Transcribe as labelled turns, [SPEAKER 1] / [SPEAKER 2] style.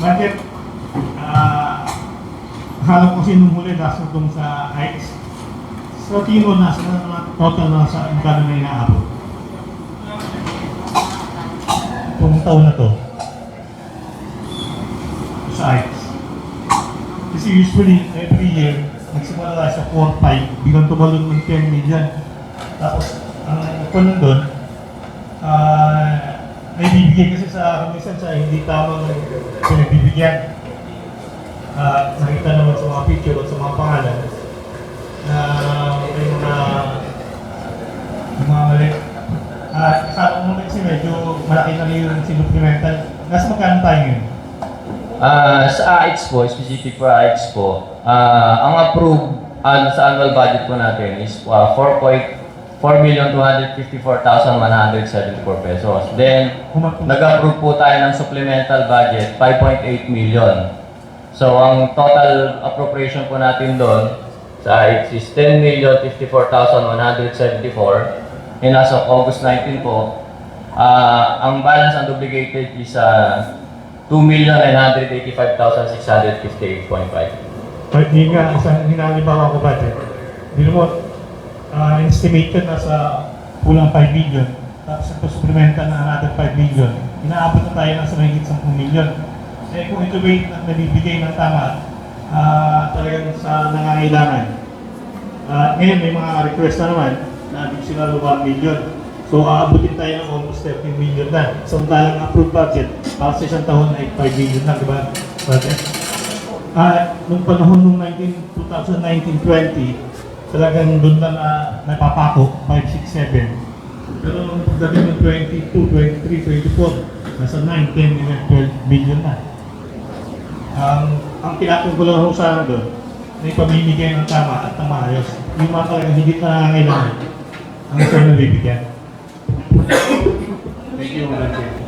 [SPEAKER 1] Bakit? Ah, akala ko kasi nung huli nasa doon sa heights. Sa Tino, na naman total na sa magkano na inaabot. Itong taon na to. Sa heights. Kasi usually, every year, nagsimula sa 4-5, biglang tumalon ng 10 million. Tapos, ang kuno doon, ah, may bibigyan kasi sa minsan sa hindi tamang pinagbibigyan. Ah, nakita naman sa mga picture at sa mga pangalan na may mga mga mali. Ah, sa mo kasi medyo malaki na rin yung supplemental. Nasa magkano tayo ngayon?
[SPEAKER 2] Ah, sa AIX po, specific for AIX po, ah, ang approved ano, sa annual budget po natin is uh, 4,254,174 pesos. Then, nag-approve po tayo ng supplemental budget, 5.8 million. So, ang total appropriation po natin doon sa AIX is 10,054,174. And as of August 19 po, ah, ang balance unduplicated is uh, 2,985,658.5.
[SPEAKER 1] But di nga, isang hinalibawa ko budget. Di mo, uh, estimated na sa kulang 5 million. Tapos ito supplemental na another 5 million. Inaabot na tayo ng sa mahigit 10 million. Eh kung ito ba yung nabibigay ng tama, ah, talagang sa nangangailangan. Ah, ngayon may mga request na naman na di sila 1 million. So aabutin tayo ng almost 13 million na. Samantalang approved budget, para sa isang taon ay 5 million na, di ba? Budget. Ah, nung panahon nung 19, 2019-20, talagang doon na, na napapako, 5, 6, 7. Pero nung pagdating ng 22, 23, 24, nasa 9, 10, 11, 12 billion na. Ang ang pinatungkulan ko sana doon, may pamimigay ng tama at ng maayos. Yung mga talagang higit na nangangailangan, ang ito na bibigyan. Thank you, Madam Chair.